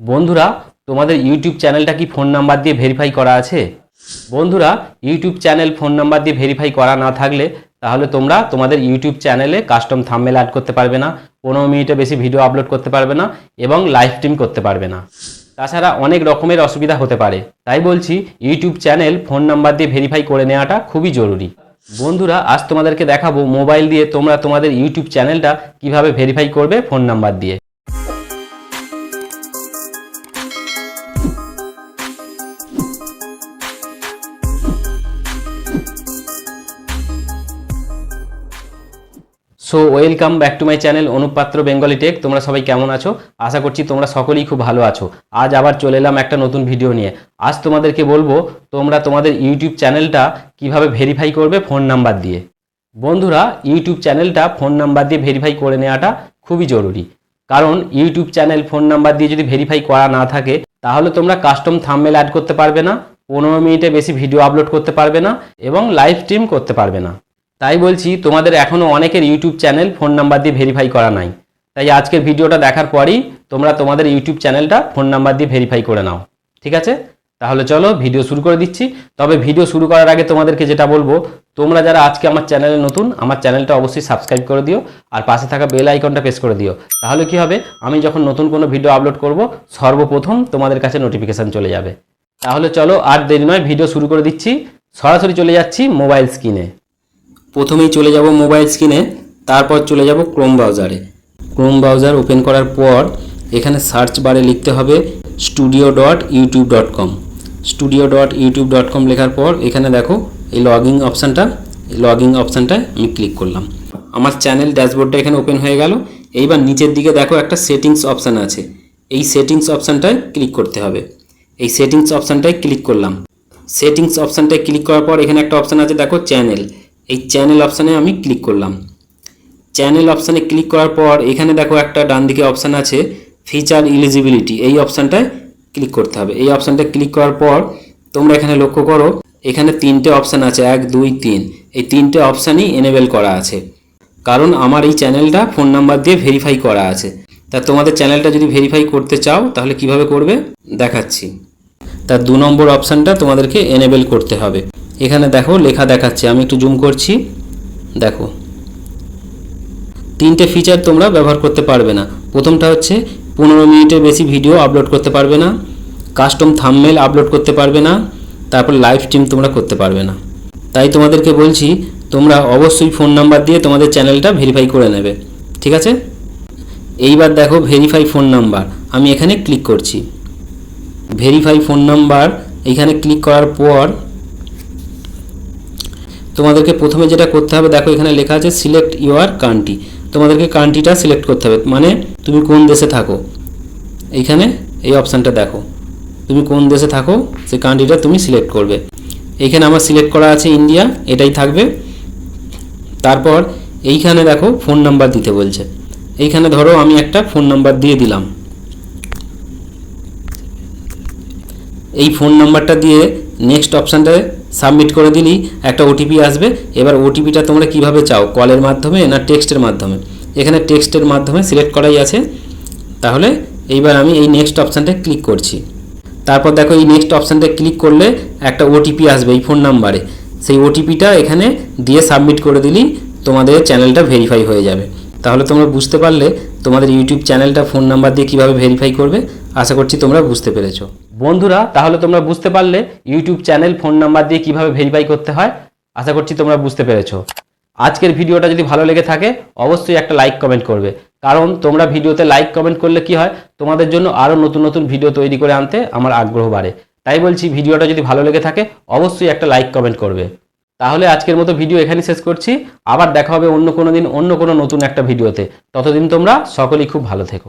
বন্ধুরা, তোমাদের ইউটিউব চ্যানেলটা কি ফোন নাম্বার দিয়ে ভেরিফাই করা আছে? বন্ধুরা, ইউটিউব চ্যানেল ফোন নাম্বার দিয়ে ভেরিফাই করা না থাকলে তাহলে তোমরা তোমাদের ইউটিউব চ্যানেলে কাস্টম থাম্বনেল অ্যাড করতে পারবে না, পনেরো মিনিটে বেশি ভিডিও আপলোড করতে পারবে না এবং লাইভ স্ট্রিম করতে পারবে না। তাছাড়া অনেক রকমের অসুবিধা হতে পারে, তাই বলছি ইউটিউব চ্যানেল ফোন নাম্বার দিয়ে ভেরিফাই করে নেওয়াটা খুবই জরুরি। বন্ধুরা, আজ তোমাদেরকে দেখাবো মোবাইল দিয়ে তোমরা তোমাদের ইউটিউব চ্যানেলটা কীভাবে ভেরিফাই করবে ফোন নাম্বার দিয়ে। So welcome back to my channel অনুপাত্র Bengali tech তোমরা সবাই কেমন আছো? আশা করছি তোমরা সকলেই খুব ভালো আছো। আজ আবার চলে এলাম একটা নতুন ভিডিও নিয়ে। আজ তোমাদেরকে বলব, তোমরা তোমাদের ইউটিউব চ্যানেলটা কীভাবে ভেরিফাই করবে ফোন নাম্বার দিয়ে। বন্ধুরা ইউটিউব চ্যানেলটা ফোন নাম্বার দিয়ে ভেরিফাই করে নেওয়াটা খুবই জরুরি। কারণ ইউটিউব চ্যানেল ফোন নাম্বার দিয়ে যদি ভেরিফাই করা না থাকে, তাহলে তোমরা কাস্টম থাম্বনেল অ্যাড করতে পারবে না, পনেরো মিনিটে বেশি ভিডিও আপলোড করতে পারবে না, এবং লাইভ স্ট্রিম করতে পারবে না। তাই বলছি, তোমাদের এখনও অনেকের ইউটিউব চ্যানেল ফোন নাম্বার দিয়ে ভেরিফাই করা নাই। তাই আজকের ভিডিওটা দেখার পরই তোমরা তোমাদের ইউটিউব চ্যানেলটা ফোন নাম্বার দিয়ে ভেরিফাই করে নাও। ঠিক আছে? তাহলে চলো ভিডিও শুরু করে দিচ্ছি। তবে ভিডিও শুরু করার আগে তোমাদেরকে যেটা বলব, তোমরা যারা আজকে আমার চ্যানেলে নতুন, আমার চ্যানেলটা অবশ্যই সাবস্ক্রাইব করে দিও আর পাশে থাকা বেল আইকনটা প্রেস করে দিও। তাহলে কি হবে? আমি যখন নতুন কোনো ভিডিও আপলোড করব, সর্বপ্রথম তোমাদের কাছে নোটিফিকেশান চলে যাবে। তাহলে চলো আর দেরি নয় ভিডিও শুরু করে দিচ্ছি। সরাসরি চলে যাচ্ছি মোবাইল স্ক্রিনে প্রথমেই চলে যাব মোবাইল স্ক্রিনে, তারপর চলে যাব ক্রোম ব্রাউজারে। ক্রোম ব্রাউজার ওপেন করার পর এখানে সার্চ বারে লিখতে হবে studio dot YouTube dot com studio dot YouTube dot com লেখার পর এখানে দেখো এই লগইন অপশানটা এই লগইন অপশানটায় আমি ক্লিক করলাম। আমার চ্যানেল ড্যাশবোর্ডটা এখানে ওপেন হয়ে গেল। এইবার নিচের দিকে দেখো একটা সেটিংস অপশান আছে। এই সেটিংস অপশানটায় ক্লিক করতে হবে। এই সেটিংস অপশানটায় ক্লিক করলাম। সেটিংস অপশানটায় ক্লিক করার পর এখানে একটা অপশান আছে, দেখো চ্যানেল এই চ্যানেল অপশানে আমি ক্লিক করলাম। চ্যানেল অপশানে ক্লিক করার পর এখানে দেখো একটা ডান দিকে অপশান আছে ফিচার ইলিজিবিলিটি এই অপশানটায় ক্লিক করতে হবে। এই অপশানটা ক্লিক করার পর তোমরা এখানে লক্ষ্য করো, এখানে তিনটে অপশান আছে, এক, দুই, তিন। এই তিনটে অপশানই এনেবেল করা আছে। কারণ আমার এই চ্যানেলটা ফোন নাম্বার দিয়ে ভেরিফাই করা আছে। তা তোমাদের চ্যানেলটা যদি ভেরিফাই করতে চাও, তাহলে কীভাবে করবে? দেখাচ্ছি। তার দু নম্বর অপশানটা তোমাদেরকে এনেবেল করতে হবে। এখানে দেখো লেখা দেখাচ্ছে, আমি একটু জুম করছি। দেখো, তিনটে ফিচার তোমরা ব্যবহার করতে পারবে না। প্রথমটা হচ্ছে, পনেরো মিনিটের বেশি ভিডিও আপলোড করতে পারবে না কাস্টম থামমেল আপলোড করতে পারবে না, তারপর লাইভ স্ট্রিম তোমরা করতে পারবে না। তাই তোমাদেরকে বলছি, তোমরা অবশ্যই ফোন নাম্বার দিয়ে তোমাদের চ্যানেলটা ভেরিফাই করে নেবে, ঠিক আছে? এইবার দেখো ভেরিফাই ফোন নাম্বার আমি এখানে ক্লিক করছি। ভেরিফাই ফোন নাম্বার এখানে ক্লিক করার পর তোমাদেরকে প্রথমে যেটা করতে হবে, দেখো এখানে লেখা আছে সিলেক্ট ইউর কান্ট্রি তোমাদেরকে কান্ট্রিটা সিলেক্ট করতে হবে মানে তুমি কোন দেশে থাকো। এইখানে এই অপশানটা দেখো। তুমি কোন দেশে থাকো, সেই কান্ট্রিটা তুমি সিলেক্ট করবে। এইখানে আমার সিলেক্ট করা আছে ইন্ডিয়া এটাই থাকবে। তারপর এইখানে দেখো ফোন নাম্বার দিতে বলছে। এইখানে ধরো আমি একটা ফোন নাম্বার দিয়ে দিলাম। এই ফোন নাম্বারটা দিয়ে নেক্সট অপশানটায় সাবমিট করে দিলেই একটা ওটিপি আসবে। এবার ওটিপিটা তোমরা কীভাবে চাও? কলের মাধ্যমে না টেক্সটের মাধ্যমে? এখানে টেক্সটের মাধ্যমে সিলেক্ট করাই আছে। তাহলে এইবার আমি এই নেক্সট অপশানটায় ক্লিক করছি। তারপর দেখো এই নেক্সট অপশানটা ক্লিক করলে একটা ওটিপি আসবে এই ফোন নাম্বারে সেই ওটিপিটা এখানে দিয়ে সাবমিট করে দিলেই তোমাদের চ্যানেলটা ভেরিফাই হয়ে যাবে। তাহলে তোমরা বুঝতে পারলে তোমাদের ইউটিউব চ্যানেলটা ফোন নাম্বার দিয়ে কীভাবে ভেরিফাই করবে। আশা করছি তোমরা বুঝতে পেরেছ। বন্ধুরা, তাহলে তোমরা বুঝতে পারলে ইউটিউব চ্যানেল ফোন নাম্বার দিয়ে কীভাবে ভেরিফাই করতে হয়। আশা করছি তোমরা বুঝতে পেরেছ। আজকের ভিডিওটা যদি ভালো লেগে থাকে, অবশ্যই একটা লাইক কমেন্ট করবে। কারণ তোমরা ভিডিওতে লাইক কমেন্ট করলে কি হয়? তোমাদের জন্য আরও নতুন নতুন ভিডিও তৈরি করে আনতে আমার আগ্রহ বাড়ে। তাই বলছি, ভিডিওটা যদি ভালো লেগে থাকে, অবশ্যই একটা লাইক কমেন্ট করবে। তাহলে আজকের মতো ভিডিও এখানে শেষ করছি। আবার দেখা হবে অন্য কোনো দিন, অন্য কোনো নতুন একটা ভিডিওতে ততদিন তোমরা সকলেই খুব ভালো থেকো।